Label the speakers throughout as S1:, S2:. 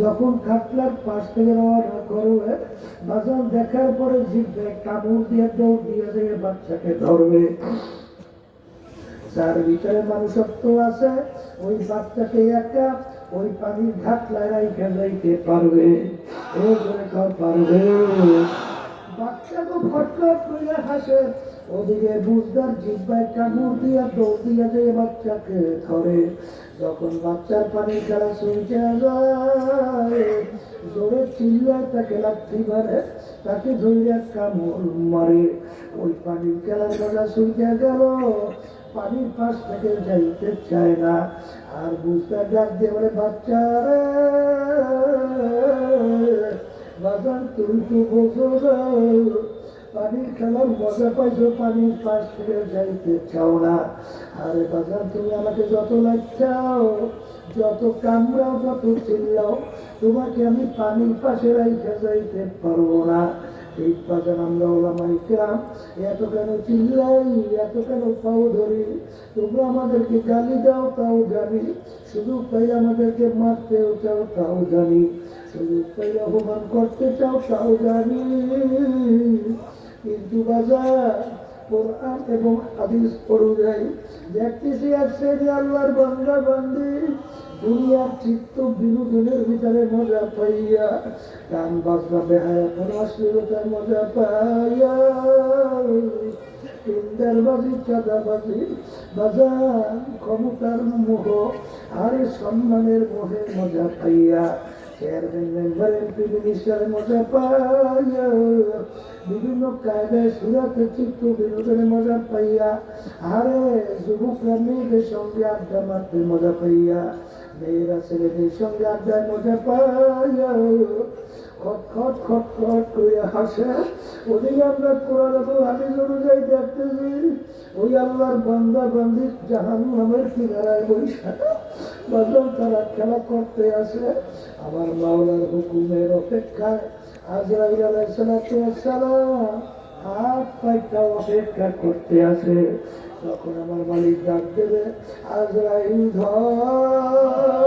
S1: যখন কাটলার পাশ থেকে রওনা করবে বাজার দেখার পরে জিভে কামড় দিয়ে দৌড় দিয়ে দিয়ে বাচ্চাকে ধরবে। যার ভিতরে মানুষত্ব আছে, ওই বাচ্চাকে একা ওই পানির ঘাটলায় রাইখে যাইতে পারবে। এই করে, পারবে। বাচ্চা তো ফটফট করে হাসে ওদিকে বুঝদার জিব্বায় কামড় দিয়া দৌড় দিয়া দিয়ে বাচ্চাকে ধরে। যখন বাচ্চার পানির খেলা যায়, জোরে চিল্লায় তাকে লাথি মারে, তাকে ধরে কামড় মারে। ওই পানির খেলার কথা শুনতে গেল, পানির পাশ থেকে যাইতে চায় না। আর বুঝতে ডাক দিয়ে বলে, বাচ্চা রে বাজার তুই তো বোঝো পানির খেলার মজা পাইছো পানির পাশ থেকে যাইতে চাও না। আরে বাজার তুমি আমাকে যত লাগছাও যত কামড়াও, যত চিল্লাও, তোমাকে আমি পানির পাশে রাইখে যাইতে পারব না। এই বাজার আমরা ওলামাই কেরাম এত কেন চিল্লাই এত কেন পাও ধরি। তোমরা আমাদেরকে গালি দাও, তাও জানি। শুধু তাই আমাদেরকে মারতেও চাও, তাও জানি। শুধু তাই অপমান করতে চাও, তাও জানি। কিন্তু বাজার, কোরআন এবং হাদিস অনুযায়ী দেখতেছি এক শ্রেণি আল্লাহর বান্দা বান্দি দুনিয়ার চিত্ত বিনোদনের ভিতরে মজা পাইয়া, গান বাজনা বেহায়াতের অশ্লীলতার মজা পাইয়া। ইন্দারবাজি চাঁদাবাজি বাজার ক্ষমতার মোহ আরে সম্মানের মোহে মজা পাইয়া। চেয়ারম্যান মেম্বার এমপি মিনিস্টারের মজা পাইয়া বিভিন্ন কায়দায় সুরাতে চিত্ত বিনোদনে মজা পাইয়া আরে যুবকরা মেয়েদের সঙ্গে আড্ডা মারতে মজা পাইয়া মেয়েরা ছেলেদের সঙ্গে আড্ডায় মজা পাইয়া খট খট খট খট করে হাসে। ওদিকে আমরা কোরআন এবং হাদিস অনুযায়ী দেখতেছি। ওই আল্লাহর বান্দা বান্দি জাহান নামের কিনারায় বৈশা বাজার তারা খেলা করতে আসে। আমার মাওলার হুকুমের অপেক্ষায় আজরাইল আলাইসালাম হাত পাইটা অপেক্ষা করতে আসে। তখন আমার মালিক ডাক দেবে, আজরাইল ধর।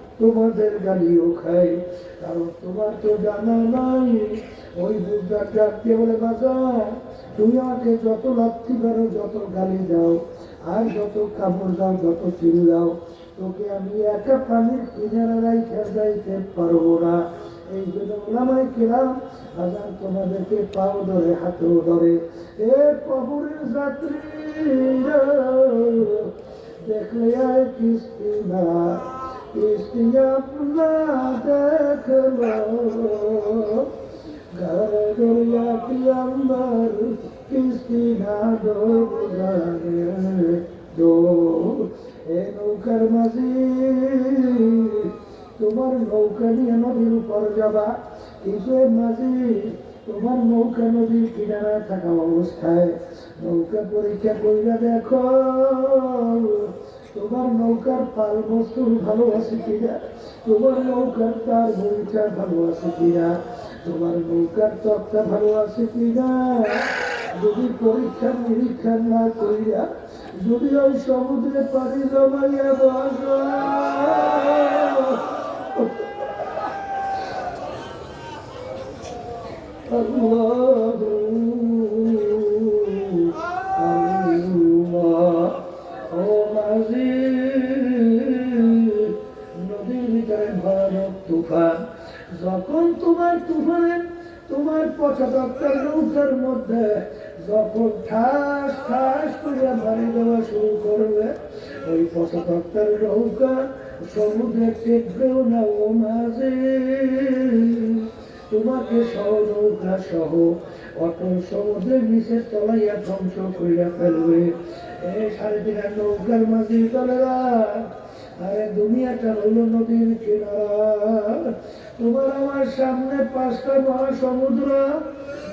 S1: তোমাদের গালিও খাই, কারণ তোমার তো জানা নাই। ওই বুদ্ধার ডাক দিয়ে বলে বাজার তুমি আমাকে যত লাথি পারো যত গালি দাও, আর যত কাপড় দাও, যত চিল দাও, তোকে আমি একা পানির কিনারা রাইখে যাইতে পারব না। এই জন্য ওলামাই কেরাম বাজার তোমাদেরকে পাও ধরে, হাতেও ধরে। এ কবরের যাত্রী, দেখলে আর কিস্তি না। কিস্তি আপনা দেখল কি আমার কিস্তি না দোজানে দো এ নৌকার তোমার নৌকা নিয়ে নদীর উপর যাবা কিন্তু এর মাঝি তোমার নৌকা নদীর কিনারা থাকা অবস্থায় নৌকা পরীক্ষা কইরা দেখো তোমার নৌকার পাল বস্তু ভালো আছে কিনা? তোমার নৌকার তার বইটা ভালো আছে কিনা? তোমার নৌকার তকটা ভালো আছে কিনা? যদি পরীক্ষা নিরীক্ষা না করিয়া, যদি ওই সমুদ্রে পানি জমাইয়া বসো। আল্লাহ। তোমার তুফানে, তোমার পঁচাত্তর নৌকার মধ্যে যখন ঠাস ঠাস করে মারি দেওয়া শুরু করবে, ওই পঁচাত্তর নৌকা সমুদ্রে টেকবেও না ও মাঝে। তোমাকে সহ নৌকা সহ অটল সমুদ্রের নিচে তলাইয়া ধ্বংস করিয়া ফেলবে। এই সাড়ে তিন নৌকার মাঝে চলে আরে দুনিয়াটা হলো নদীর কিনারা। তোমার আমার সামনে পাঁচটা মহাসমুদ্র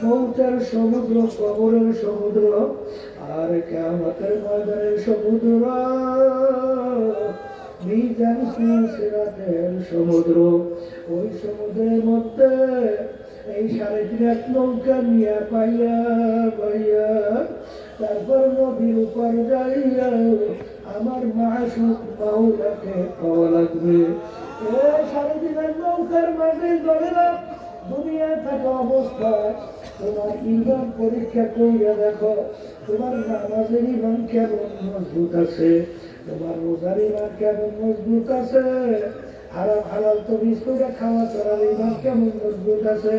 S1: মৌতের সমুদ্র, কবরের সমুদ্র আর কেমতের ময়দানের সমুদ্র। মিজান সমুদ্র। ওই সমুদ্রের মধ্যে এই সাড়ে তিন এক নৌকা নিয়ে পাইয়া পাইয়া তারপর নদীর উপর যাইয়া আমার মাসুক মাওলাকে পাওয়া লাগবে। সাড়ে তিন এক নৌকার মাঝে ধরলাম দুনিয়া থাকা অবস্থায় তোমার ইমান পরীক্ষা করিয়া দেখো, তোমার নামাজের ইমান কেমন মজবুত আছে, তোমার রোজার ইমান কেমন মজবুত আছে, হারাম তো বিস্কুটে খাওয়া চড়ার ইমান কেমন মজবুত আছে,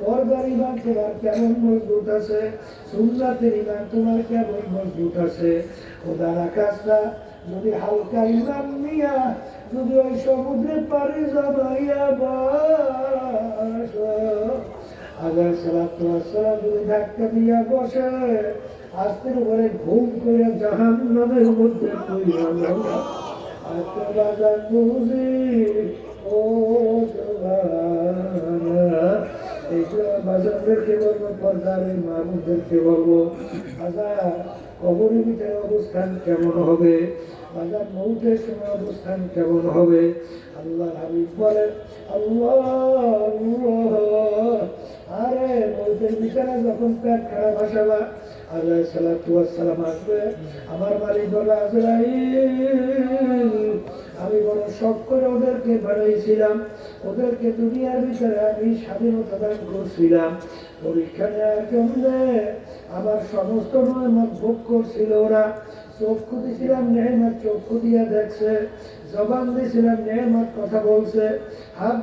S1: পর্দার ইমান তোমার কেমন মজবুত আছে, সুন্নাতের ইমান তোমার কেমন মজবুত আছে, খোদার আকাশটা যদি হালকা ইমান নিয়া, যদি ওই সমুদ্রে পারি জমাইয়া বাস। আগার সালাম যদি ধাক্কা দিয়া বসে, আস্তের উপরে ঘুম করে জাহান নামের মধ্যে বুঝি, ও বাজারদেরকে কেমন হবে? বাজার মৌতের সময় অবস্থান কেমন হবে? আল্লাহ হাবিব বলেন, আল্লাহ, আরে মৌতের বিছানা যখন পেট খারাপ আসাবা আল্লাহ সালাম আসবে, আমার মালিক বলে আজরাইল। আমি বড় শখ করে ওদেরকে বানাইছিলাম, ওদেরকে দুনিয়ার ভিতরে আমি স্বাধীনতা দান করছিলাম। পরীক্ষা নেওয়ার জন্য আমার সমস্ত নয়মত ভোগ করছিল ওরা। চক্ষু দিছিলাম নেহমাত চক্ষু দিয়া দেখছে জবান দিছিলাম নেহমাত কথা বলছে হাত